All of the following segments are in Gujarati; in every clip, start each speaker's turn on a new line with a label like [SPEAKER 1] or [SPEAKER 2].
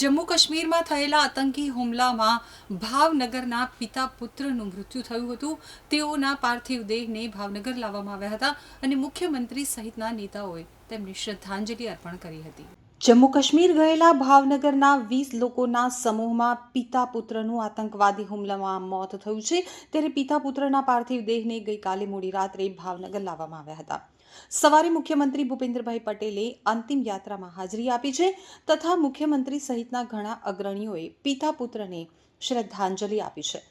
[SPEAKER 1] જમ્મુ કાશ્મીરમાં થયેલા આતંકી હુમલામાં ભાવનગરના પિતા પુત્રનું મૃત્યુ થયું હતું. તેઓના પાર્થિવ દેહને ભાવનગર લાવવામાં આવ્યા હતા અને મુખ્યમંત્રી સહિતના નેતાઓએ તેમને શ્રદ્ધાંજલિ અર્પણ કરી હતી. જમ્મુ કાશ્મીર ગયેલા ભાવનગરના વીસ લોકોના સમૂહમાં પિતા પુત્રનું આતંકવાદી હુમલામાં મોત થયું છે. ત્યારે પિતા પુત્રના પાર્થિવ દેહને ગઈકાલે મોડી રાત્રે ભાવનગર લાવવામાં આવ્યા હતા. સવારે મુખ્યમંત્રી ભૂપેન્દ્રભાઈ પટેલે અંતિમ યાત્રામાં હાજરી આપી છે તથા મુખ્યમંત્રી સહિતના ઘણા અગ્રણીઓએ પિતા પુત્રને શ્રદ્ધાંજલિ આપી છે.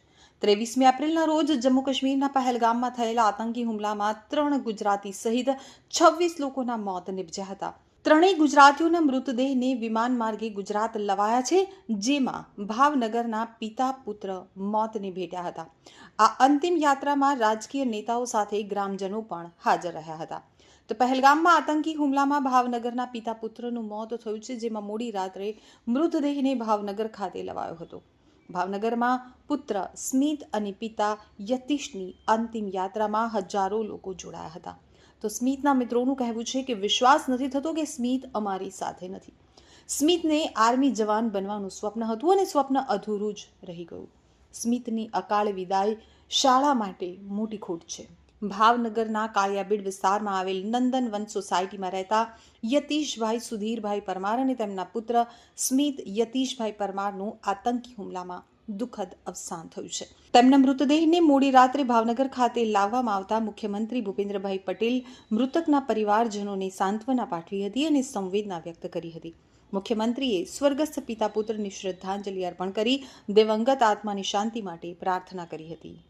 [SPEAKER 1] ત્રેવીસમી એપ્રિલના રોજ જમ્મુ કાશ્મીરના પહેલગામમાં થયેલા આતંકી હુમલામાં ત્રણ ગુજરાતી સહિત છવ્વીસ લોકોના મોત નિપજ્યા હતા. ત્રણેય ગુજરાતીઓના મૃતદેહને વિમાન માર્ગે ગુજરાત લવાયા છે, જેમાં ભાવનગરના પિતા પુત્ર મોતને ભેટ્યા હતા. આ અંતિમ યાત્રામાં રાજકીય નેતાઓ સાથે ગ્રામજનો પણ હાજર રહ્યા હતા. તો પહેલગામમાં આતંકી હુમલામાં ભાવનગરના પિતા પુત્રનું મોત થયું છે, જેમાં મોડી રાત્રે મૃતદેહને ભાવનગર ખાતે લવાયો હતો. ભાવનગરમાં પુત્ર સ્મિત અને પિતા યતીશની અંતિમ યાત્રામાં હજારો લોકો જોડાયા હતા. તો સ્મિતના મિત્રોનું કહેવું છે કે વિશ્વાસ નથી થતો કે સ્મિત અમારી સાથે નથી. સ્મિતને આર્મી જવાન બનવાનું સ્વપ્ન હતું અને સ્વપ્ન અધૂરું જ રહી ગયું. સ્મિતની અકાળ વિદાય શાળા માટે મોટી ખોટ છે. ભાવનગરના કાળિયાબીડ વિસ્તારમાં આવેલ નંદનવન સોસાયટીમાં રહેતા યતીશભાઈ સુધીરભાઈ પરમાર અને તેમના પુત્ર સ્મિત યતીશભાઈ પરમારનું આતંકી હુમલામાં દુઃખદ અવસાન થયું છે. તેમના મૃતદેહને મોડી રાત્રે ભાવનગર ખાતે લાવવામાં આવતા મુખ્યમંત્રી ભૂપેન્દ્રભાઈ પટેલ મૃતકના પરિવારજનોને સાંત્વના પાઠવી હતી અને સંવેદના વ્યક્ત કરી હતી. મુખ્યમંત્રીએ સ્વર્ગસ્થ પિતા પુત્રની શ્રદ્ધાંજલિ અર્પણ કરી દિવંગત આત્માની શાંતિ માટે પ્રાર્થના કરી હતી.